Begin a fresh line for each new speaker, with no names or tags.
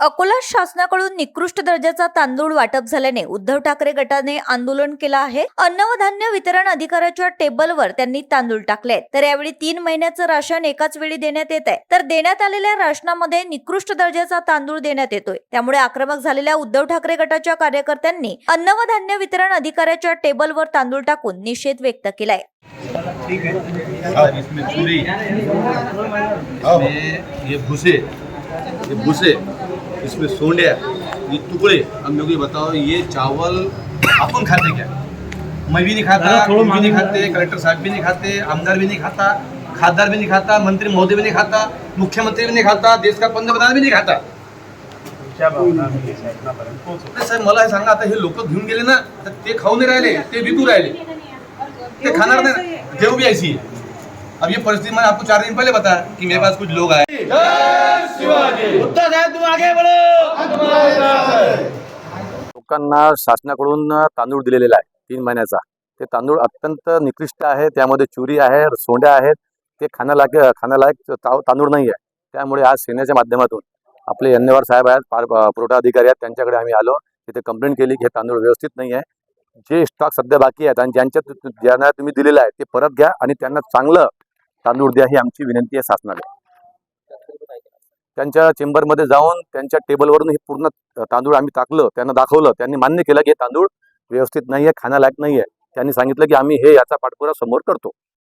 अकोला शासनाकडून निकृष्ट दर्जाचा तांदूळ वाटप झाल्याने उद्धव ठाकरे गटाने आंदोलन केलं आहे. अन्न व धान्य वितरण अधिकाऱ्याच्या टेबलवर त्यांनी तांदूळ टाकले तर यावेळी तीन महिन्याचं राशन एकाच वेळी देण्यात येत आहे. तर देण्यात आलेल्या राशनामध्ये निकृष्ट दर्जाचा तांदूळ देण्यात येतोय. त्यामुळे आक्रमक झालेल्या उद्धव ठाकरे गटाच्या कार्यकर्त्यांनी अन्न व धान्य वितरण अधिकाऱ्याच्या टेबलवर तांदूळ टाकून निषेध व्यक्त केलाय.
है. ये भूसे. ये भूसे. इसमें सोंडिया ये टुकड़े अब मेरे को ये बताओ ये चावल अपन खाते क्या? मैं भी नहीं खाता भी नहीं खाते कलेक्टर साहब भी नहीं खाते आमदार भी नहीं खाता खासदार भी नहीं खाता मंत्री महोदय भी नहीं खाता मुख्यमंत्री भी नहीं खाता देश का पंतप्रधान भी नहीं खाता। नाही साहेब मला हे सांगा आता हे लोक घेऊन गेले ना तर ते खाऊ नाही राहिले ते विकू राहिले. ते खाणार नाही देव भी ऐसी अब ये परिस्थिति मैंने आपको चार दिन पहले बताया कि मेरे पास कुछ लोग आए।
लोकांना शासनाकडून तांदूळ दिलेला आहे तीन महिन्याचा. ते तांदूळ अत्यंत निकृष्ट आहे त्यामध्ये चुरी आहे सोंड्या आहेत ते खाण्यालायक खाण्यालायक ता- तांदूळ नाही आहे. त्यामुळे आज सेनेच्या माध्यमातून आपले यन्नेवार साहेब आहेत पार पुरवठा अधिकारी आहेत त्यांच्याकडे आम्ही आलो. तिथे कंप्लेंट केली की हे तांदूळ व्यवस्थित नाही आहे. जे स्टॉक सध्या बाकी आहेत आणि ज्यांच्या ज्यांना तुम्ही दिलेलं आहे ते परत घ्या आणि त्यांना चांगलं तांदूळ द्या ही आमची विनंती आहे शासनाला. त्यांच्या चेंबरमध्ये जाऊन त्यांच्या टेबलवरून हे पूर्ण तांदूळ आम्ही टाकलं त्यांना दाखवलं त्यांनी मान्य केलं की हे तांदूळ व्यवस्थित नाही आहे खाण्यालायक नाही आहे त्यांनी सांगितलं की आम्ही हे याचा पाठपुरा समोर करतो.